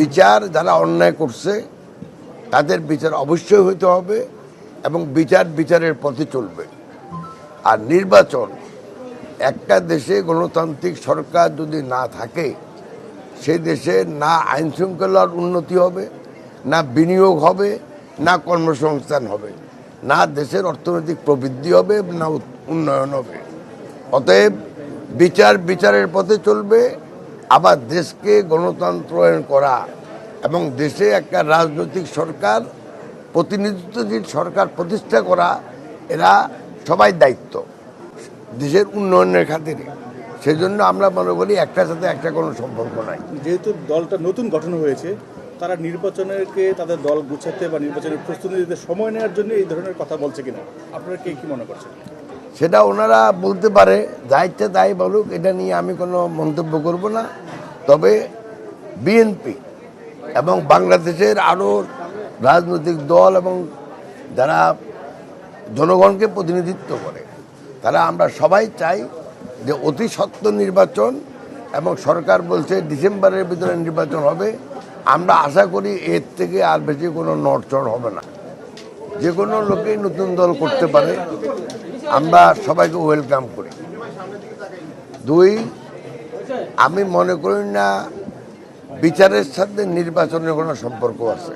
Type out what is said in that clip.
বিচার যারা অন্যায় করছে, তাদের বিচার অবশ্যই হইতে হবে এবং বিচার বিচারের পথে চলবে। আর নির্বাচন, একটা দেশে গণতান্ত্রিক সরকার যদি না থাকে সেই দেশে না আইন শৃঙ্খলার উন্নতি হবে, না বিনিয়োগ হবে, না কর্মসংস্থান হবে, না দেশের অর্থনৈতিক প্রবৃদ্ধি হবে, না উন্নয়ন হবে। অতএব বিচার বিচারের পথে চলবে আবার দেশকে গণতন্ত্রায়ন করা এবং দেশে একটা রাজনৈতিক সরকার, প্রতিনিধিত্বশীল সরকার প্রতিষ্ঠা করা, এরা সবাই দায়িত্ব দেশের উন্নয়নের খাতিরে। সেই জন্য আমরা মনে করি একটার সাথে একটা কোনো সম্পর্ক নাই। যেহেতু দলটা নতুন গঠন হয়েছে, তারা নির্বাচনেরকে তাদের দল গুছাতে বা নির্বাচনের প্রস্তুতি দিতে সময় নেওয়ার জন্য এই ধরনের কথা বলছে কিনা? আপনারা কে কি মনে করছেন? সেটা ওনারা বলতে পারে যা ইচ্ছা তাই বলুক, এটা নিয়ে আমি কোনো মন্তব্য করব না। তবে বিএনপি এবং বাংলাদেশের আরও রাজনৈতিক দল এবং যারা জনগণকে প্রতিনিধিত্ব করে, তারা আমরা সবাই চাই যে অতি সত্য নির্বাচন এবং সরকার বলছে ডিসেম্বরের ভিতরে নির্বাচন হবে। আমরা আশা করি এর থেকে আর বেশি কোনো নড়চড় হবে না। যে কোনো লোকেই নতুন দল করতে পারে। আমরা সবাইকে ওয়েলকাম করি। দুই, আমি মনে করি না বিচারের সাথে নির্বাচনের কোনো সম্পর্ক আছে।